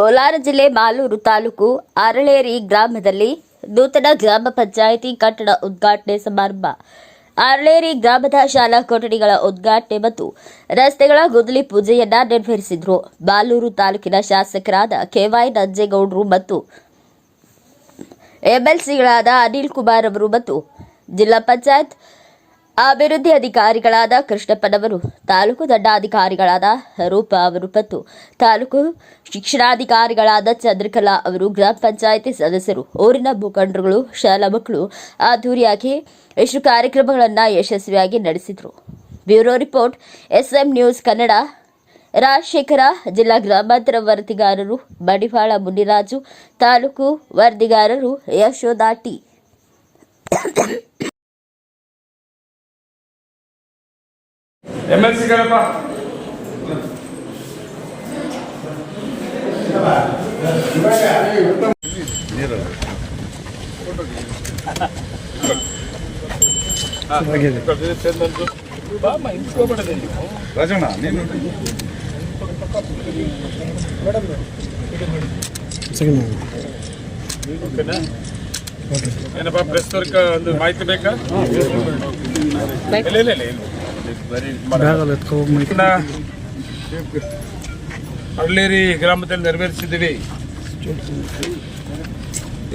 ಕೋಲಾರ ಜಿಲ್ಲೆ ಮಾಲೂರು ತಾಲೂಕು ಅರಳೇರಿ ಗ್ರಾಮದಲ್ಲಿ ನೂತನ ಗ್ರಾಮ ಪಂಚಾಯಿತಿ ಕಟ್ಟಡ ಉದ್ಘಾಟನೆ ಸಮಾರಂಭ. ಅರಳೇರಿ ಗ್ರಾಮದ ಶಾಲಾ ಕೊಠಡಿಗಳ ಉದ್ಘಾಟನೆ ಮತ್ತು ರಸ್ತೆಗಳ ಗುದ್ದಲಿ ಪೂಜೆಯನ್ನ ನೆರವೇರಿಸಿದ್ರು. ಮಾಲೂರು ತಾಲೂಕಿನ ಶಾಸಕರಾದ ಕೆವೈ ನಂಜೇಗೌಡರು ಮತ್ತು ಎಂಎಲ್ಸಿಗಳಾದ ಅನಿಲ್ ಕುಮಾರ್ ಅವರು ಮತ್ತು ಜಿಲ್ಲಾ ಪಂಚಾಯತ್ ಅಭಿವೃದ್ಧಿ ಅಧಿಕಾರಿಗಳಾದ ಕೃಷ್ಣಪ್ಪನವರು, ತಾಲೂಕು ದಂಡಾಧಿಕಾರಿಗಳಾದ ರೂಪ ಅವರು ಮತ್ತು ತಾಲೂಕು ಶಿಕ್ಷಣಾಧಿಕಾರಿಗಳಾದ ಚಂದ್ರಕಲಾ ಅವರು, ಗ್ರಾಮ ಪಂಚಾಯಿತಿ ಸದಸ್ಯರು, ಊರಿನ ಮುಖಂಡರುಗಳು ಶಾಲಾ ಮಕ್ಕಳು ಅದ್ದೂರಿಯಾಗಿ ಇಷ್ಟು ಕಾರ್ಯಕ್ರಮಗಳನ್ನು ಯಶಸ್ವಿಯಾಗಿ ನಡೆಸಿದರು. Bureau report, SM news Kannada, Rajashekhara, ಜಿಲ್ಲಾ ಗ್ರಾಮಾಂತರ ವರದಿಗಾರರು, ಬಡಿವಾಳ ಮುನಿರಾಜು, ತಾಲೂಕು ವರದಿಗಾರರು ಯಶೋದಾಟಿ ಟಿ. ಎಂ ಎಲ್ ಸಿಗಳಪ್ಪ ರಾಜಣ್ಣ ನೀನು? ಏನಪ್ಪ ಪ್ರೆಸ್ ವರ್ಕ್ ಒಂದು ಮಾಹಿತಿ ಬೇಕಾ? ಇಲ್ಲ ಇಲ್ಲ ಇಲ್ಲ ಅರಳೇರಿ ಗ್ರಾಮದಲ್ಲಿ ನೆರವೇರಿಸಿದ್ದೀವಿ.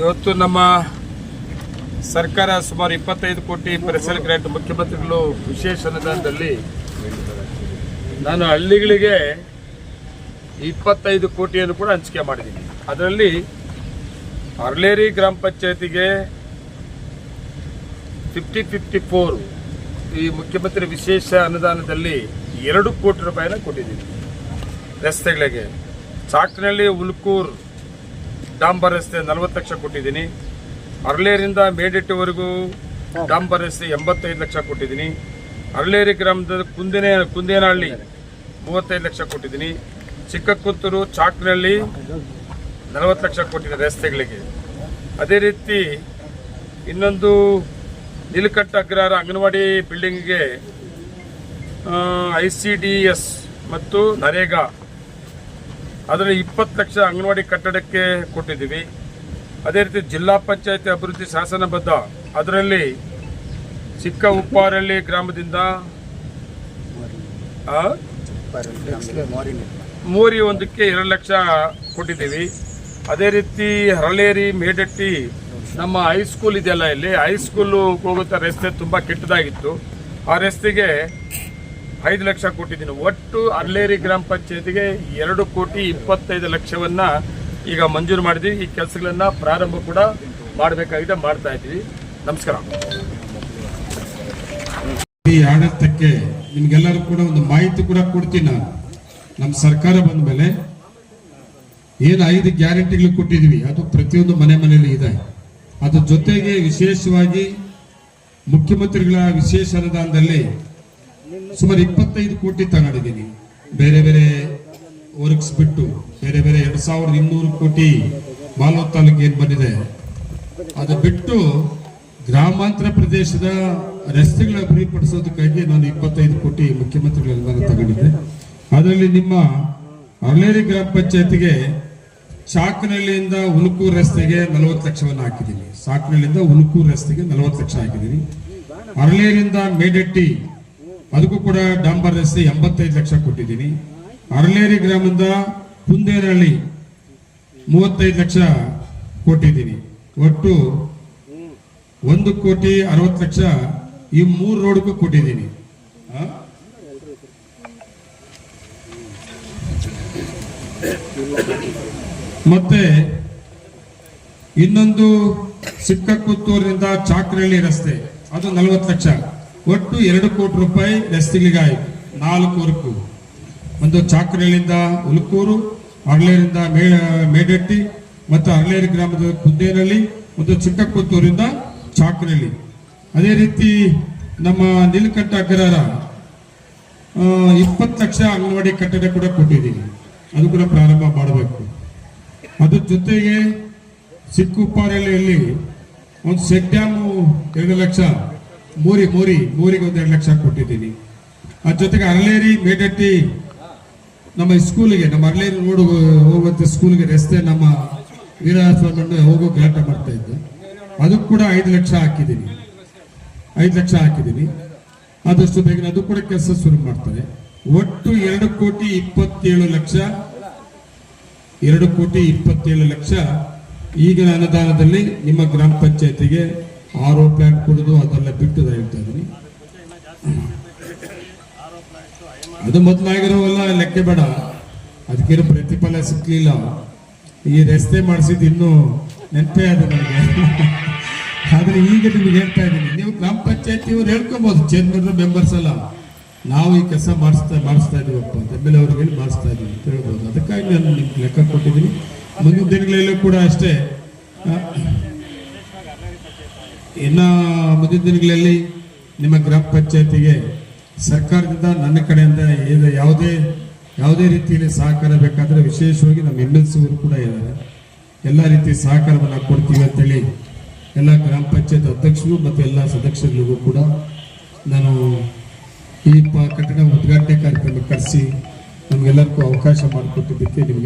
ಇವತ್ತು ನಮ್ಮ ಸರ್ಕಾರ ಸುಮಾರು ಇಪ್ಪತ್ತೈದು ಕೋಟಿ ಪರಿಸರ ಗ್ರಾಂಟ್ ಮುಖ್ಯಮಂತ್ರಿಗಳು ವಿಶೇಷ ಅನುದಾನದಲ್ಲಿ ನಾನು ಹಳ್ಳಿಗಳಿಗೆ ಇಪ್ಪತ್ತೈದು ಕೋಟಿಯನ್ನು ಕೂಡ ಹಂಚಿಕೆ ಮಾಡಿದ್ದೀನಿ. ಅದರಲ್ಲಿ ಅರ್ಲೇರಿ ಗ್ರಾಮ ಪಂಚಾಯತಿಗೆ ಫಿಫ್ಟಿ ಫಿಫ್ಟಿ ಫೋರ್ ಈ ಮುಖ್ಯಮಂತ್ರಿ ವಿಶೇಷ ಅನುದಾನದಲ್ಲಿ ಎರಡು ಕೋಟಿ ರೂಪಾಯಿನ ಕೊಟ್ಟಿದ್ದೀನಿ ರಸ್ತೆಗಳಿಗೆ. ಚಾಕ್ನಲ್ಲಿ ಉಲ್ಕೂರ್ ಡಾಂಬರ್ ರಸ್ತೆ ನಲವತ್ತು ಲಕ್ಷ ಕೊಟ್ಟಿದ್ದೀನಿ. ಅರಳೇರಿಂದ ಮೇಡಿಟ್ಟವರೆಗೂ ಡಾಂಬರ್ ರಸ್ತೆ ಎಂಬತ್ತೈದು ಲಕ್ಷ ಕೊಟ್ಟಿದ್ದೀನಿ. ಅರಳೇರಿ ಗ್ರಾಮದ ಕುಂದಿನ, ಕುಂದೇನಹಳ್ಳಿ ಮೂವತ್ತೈದು ಲಕ್ಷ ಕೊಟ್ಟಿದ್ದೀನಿ. ಚಿಕ್ಕಕುತ್ತೂರು ಚಾಕ್ನಹಳ್ಳಿ ನಲವತ್ತು ಲಕ್ಷ ಕೊಟ್ಟಿದ್ದೀನಿ ರಸ್ತೆಗಳಿಗೆ. ಅದೇ ರೀತಿ ಇನ್ನೊಂದು ನೀಲಕಂಠ ಅಗ್ರಹಾರ ಅಂಗನವಾಡಿ ಬಿಲ್ಡಿಂಗ್ಗೆ ಐ ಸಿ ಡಿ ಎಸ್ ಮತ್ತು ನರೇಗಾ ಅದರಲ್ಲಿ ಇಪ್ಪತ್ತು ಲಕ್ಷ ಅಂಗನವಾಡಿ ಕಟ್ಟಡಕ್ಕೆ ಕೊಟ್ಟಿದ್ದೀವಿ ಅದೇ ರೀತಿ ಜಿಲ್ಲಾ ಪಂಚಾಯತಿ ಅಭಿವೃದ್ಧಿ ಶಾಸನಬದ್ಧ ಅದರಲ್ಲಿ ಚಿಕ್ಕ ಉಪ್ಪಾರಳ್ಳಿ ಗ್ರಾಮದಿಂದ? ಮೋರಿ ಒಂದಕ್ಕೆ ಎರಡು ಲಕ್ಷ ಕೊಟ್ಟಿದ್ದೀವಿ ಅದೇ ರೀತಿ ಹರಳೇರಿ, ಮೇಡಟ್ಟಿ ನಮ್ಮ ಹೈಸ್ಕೂಲ್ ಇದೆಯಲ್ಲ ಇಲ್ಲಿ. ಹೈಸ್ಕೂಲು ಹೋಗುತ್ತಾ ರಸ್ತೆ ತುಂಬ ಕೆಟ್ಟದಾಗಿತ್ತು. ಆ ರಸ್ತೆಗೆ ಐದು ಲಕ್ಷ ಕೊಟ್ಟಿದ್ದೀನಿ. ಒಟ್ಟು ಅರ್ಲೇರಿ ಗ್ರಾಮ ಪಂಚಾಯತಿಗೆ ಎರಡು ಕೋಟಿ ಇಪ್ಪತ್ತೈದು ಲಕ್ಷವನ್ನ ಈಗ ಮಂಜೂರು ಮಾಡಿದ್ವಿ. ಈ ಕೆಲಸಗಳನ್ನ ಪ್ರಾರಂಭ ಕೂಡ ಮಾಡಬೇಕಾಗಿದೆ, ಮಾಡ್ತಾ ಇದ್ದೀವಿ. ನಮಸ್ಕಾರ. ಈ ಆಡಳಿತಕ್ಕೆ ನಿಮ್ಗೆಲ್ಲರೂ ಕೂಡ ಒಂದು ಮಾಹಿತಿ ಕೂಡ ಕೊಡ್ತೀನಿ ನಾನು. ನಮ್ಮ ಸರ್ಕಾರ ಬಂದ ಮೇಲೆ ಏನು ಐದು ಗ್ಯಾರಂಟಿಗಳು ಕೊಟ್ಟಿದ್ವಿ, ಅದು ಪ್ರತಿಯೊಂದು ಮನೆ ಮನೆಯಲ್ಲಿ ಇದೆ. ಅದ್ರ ಜೊತೆಗೆ ವಿಶೇಷವಾಗಿ ಮುಖ್ಯಮಂತ್ರಿಗಳ ವಿಶೇಷ ಅನುದಾನದಲ್ಲಿ ಸುಮಾರು ಇಪ್ಪತ್ತೈದು ಕೋಟಿ ತಗೊಂಡಿದ್ದೀನಿ. ಬೇರೆ ಬೇರೆ ವರ್ಕ್ಸ್ ಬಿಟ್ಟು, ಬೇರೆ ಬೇರೆ ಎರಡ್ ಸಾವಿರದ ಇನ್ನೂರು ಕೋಟಿ ಮಾಲೂರು ತಾಲೂಕು ಏನ್ ಬಂದಿದೆ. ಅದು ಬಿಟ್ಟು ಗ್ರಾಮಾಂತರ ಪ್ರದೇಶದ ರಸ್ತೆಗಳ ಅಭಿವೃದ್ಧಿಪಡಿಸೋದಕ್ಕಾಗಿ ನಾನು ಇಪ್ಪತ್ತೈದು ಕೋಟಿ ಮುಖ್ಯಮಂತ್ರಿಗಳ ತಗೊಂಡಿದ್ದೆ. ಅದರಲ್ಲಿ ನಿಮ್ಮ ಅರಳೇರಿ ಗ್ರಾಮ ಪಂಚಾಯತಿಗೆ ಚಾಕನಹಳ್ಳಿಯಿಂದ ಉಳುಕೂರು ರಸ್ತೆಗೆ ನಲವತ್ತು ಲಕ್ಷವನ್ನು ಹಾಕಿದ್ದೀನಿ. ಸಾಕನಹಳ್ಳಿಯಿಂದ ಉಳುಕೂರು ರಸ್ತೆಗೆ ನಲವತ್ತು ಲಕ್ಷ ಹಾಕಿದ್ದೀನಿ. ಅರಳೇರಿಂದ ಮೇಡೆಟ್ಟಿ, ಅದಕ್ಕೂ ಕೂಡ ಡಾಂಬರ್ ರಸ್ತೆ ಎಂಬತ್ತೈದು ಲಕ್ಷ ಕೊಟ್ಟಿದ್ದೀನಿ. ಅರಳೇರಿ ಗ್ರಾಮದಿಂದ ಕುಂದೇನಹಳ್ಳಿ ಮೂವತ್ತೈದು ಲಕ್ಷ ಕೊಟ್ಟಿದ್ದೀನಿ. ಒಟ್ಟು ಒಂದು ಕೋಟಿ ಅರವತ್ತು ಲಕ್ಷ ಈ ಮೂರು ರೋಡ್ಗೂ ಕೊಟ್ಟಿದ್ದೀನಿ? ಮತ್ತೆ ಇನ್ನೊಂದು ಸಿಕ್ಕಕುತ್ತೂರಿನಿಂದ ಚಾಕ್ರಹಳ್ಳಿ ರಸ್ತೆ, ಅದು ನಲವತ್ತು ಲಕ್ಷ. ಒಟ್ಟು ಎರಡು ಕೋಟಿ ರೂಪಾಯಿ ರಸ್ತೆಗಳಿಗಾಯಿತು ನಾಲ್ಕು ವರ್ಕು ಒಂದು ಚಾಕ್ರಹಳ್ಳಿಯಿಂದ ಉಲ್ಕೂರು ಅರ್ಲೇರಿಂದ ಮೇ ಮೇಡಟ್ಟಿ, ಮತ್ತು ಅರ್ಲೇರಿ ಗ್ರಾಮದ ಕುದ್ದೇನಹಳ್ಳಿ ಒಂದು ಚಿಕ್ಕಕುತ್ತೂರಿಂದ ಚಾಕ್ರಹಳ್ಳಿ. ಅದೇ ರೀತಿ ನಮ್ಮ ನೀಲಕಂಠ ಅಗ್ರಹಾರ ಇಪ್ಪತ್ತು ಲಕ್ಷ ಅಂಗನವಾಡಿ ಕಟ್ಟಡ ಕೂಡ ಕೊಟ್ಟಿದ್ದೀನಿ ಅದು ಕೂಡ ಪ್ರಾರಂಭ ಮಾಡಬೇಕು. ಅದ್ರ ಜೊತೆಗೆ ಸಿಕ್ಕುಪ್ಪಾರಳ್ಳಿಯಲ್ಲಿ ಒಂದು ಸೆಟ್ ಡ್ಯಾಮು ಎರಡು ಲಕ್ಷ, ಮೂರಿ ಮೂರಿ, ಮೂರಿಗೆ ಒಂದು ಎರಡು ಲಕ್ಷ ಕೊಟ್ಟಿದ್ದೀನಿ. ಅದ್ರ ಜೊತೆಗೆ ಅರಳೇರಿ ಮೇಡಟ್ಟಿ ನಮ್ಮ ಸ್ಕೂಲಿಗೆ, ನಮ್ಮ ಅರಳೇರಿ ರೋಡ್ ಹೋಗುವಂಥ ಸ್ಕೂಲಿಗೆ ರಸ್ತೆ ನಮ್ಮ ವೀರಾಸ್ವಾಮಿ ಹೋಗೋ ಗಲಾಟೆ ಮಾಡ್ತಾ ಇದ್ದೆ. ಅದಕ್ಕೆ ಕೂಡ ಐದು ಲಕ್ಷ ಹಾಕಿದ್ದೀನಿ. ಐದು ಲಕ್ಷ ಹಾಕಿದ್ದೀನಿ. ಆದಷ್ಟು ಬೇಗ ಅದು ಕೂಡ ಕೆಲಸ ಶುರು ಮಾಡ್ತಾರೆ ಒಟ್ಟು ಎರಡು ಕೋಟಿ ಇಪ್ಪತ್ತೇಳು ಲಕ್ಷ ಎರಡು ಕೋಟಿ ಇಪ್ಪತ್ತೇಳು ಲಕ್ಷ ಈಗಿನ ಅನುದಾನದಲ್ಲಿ ನಿಮ್ಮ ಗ್ರಾಮ ಪಂಚಾಯತಿಗೆ ಆರು ಪ್ಲಾಟ್ ಕೊಡೋದು ಅದೆಲ್ಲ ಬಿಟ್ಟು ಹೇಳ್ತಾ ಇದ್ದೀನಿ. ಅದು ಮೊದಲಾಗಿರೋವಲ್ಲ, ಲೆಕ್ಕ ಬೇಡ. ಅದಕ್ಕೇನು ಪ್ರತಿಫಲ ಸಿಕ್ಲಿಲ್ಲ. ಈ ರಸ್ತೆ ಮಾಡಿಸಿದ್ದು ಇನ್ನೂ ನೆನಪೇ ಅದು ನನಗೆ. ಆದರೆ ಈಗ ನಿಮ್ಗೆ ಹೇಳ್ತಾ ಇದ್ದೀನಿ, ನೀವು ಗ್ರಾಮ ಪಂಚಾಯತಿಯವ್ರು ಹೇಳ್ಕೊಬೋದು ಚೇರ್ಮನ್ ಮೆಂಬರ್ಸ್ ಅಲ್ಲ ನಾವು ಈ ಕೆಲಸ ಮಾಡಿಸ್ತಾ ಮಾಡಿಸ್ತಾ ಇದೀವಪ್ಪ ಅಂತ. ಎಂ ಎಲ್ ಅವ್ರಿಗೆ ಹೇಳಿ ಮಾಡಿಸ್ತಾ ಇದೀವಿ ಅಂತ ಹೇಳ್ಬೋದು. ಅದಕ್ಕಾಗಿ ನಾನು ನಿಮ್ಗೆ ಲೆಕ್ಕ ಕೊಟ್ಟಿದ್ದೀನಿ. ಮುಂದಿನ ದಿನಗಳಲ್ಲೂ ಕೂಡ ಅಷ್ಟೇ. ಇನ್ನು ಮುಂದಿನ ದಿನಗಳಲ್ಲಿ ನಿಮ್ಮ ಗ್ರಾಮ ಪಂಚಾಯತಿಗೆ ಸರ್ಕಾರದಿಂದ ನನ್ನ ಕಡೆಯಿಂದ ಏನು ಯಾವುದೇ ಯಾವುದೇ ರೀತಿಯಲ್ಲಿ ಸಹಕಾರ ಬೇಕಾದರೆ ವಿಶೇಷವಾಗಿ ನಮ್ಮ ಎಂ ಎಲ್ ಸಿರು ಕೂಡ ಇದ್ದಾರೆ. ಎಲ್ಲ ರೀತಿ ಸಹಕಾರವನ್ನು ಕೊಡ್ತೀವಿ ಅಂತೇಳಿ ಎಲ್ಲ ಗ್ರಾಮ ಪಂಚಾಯತ್ ಅಧ್ಯಕ್ಷರು ಮತ್ತು ಎಲ್ಲ ಸದಸ್ಯರಿಗೂ ಕೂಡ ನಾನು ಈ ಕಟ್ಟಡ ಉದ್ಘಾಟನೆ ಕಾರ್ಯಕ್ರಮ ಕರೆಸಿ ನಮಗೆಲ್ಲರಿಗೂ ಅವಕಾಶ ಮಾಡಿಕೊಟ್ಟಿದ್ದಕ್ಕೆ ನಿಮಗೆ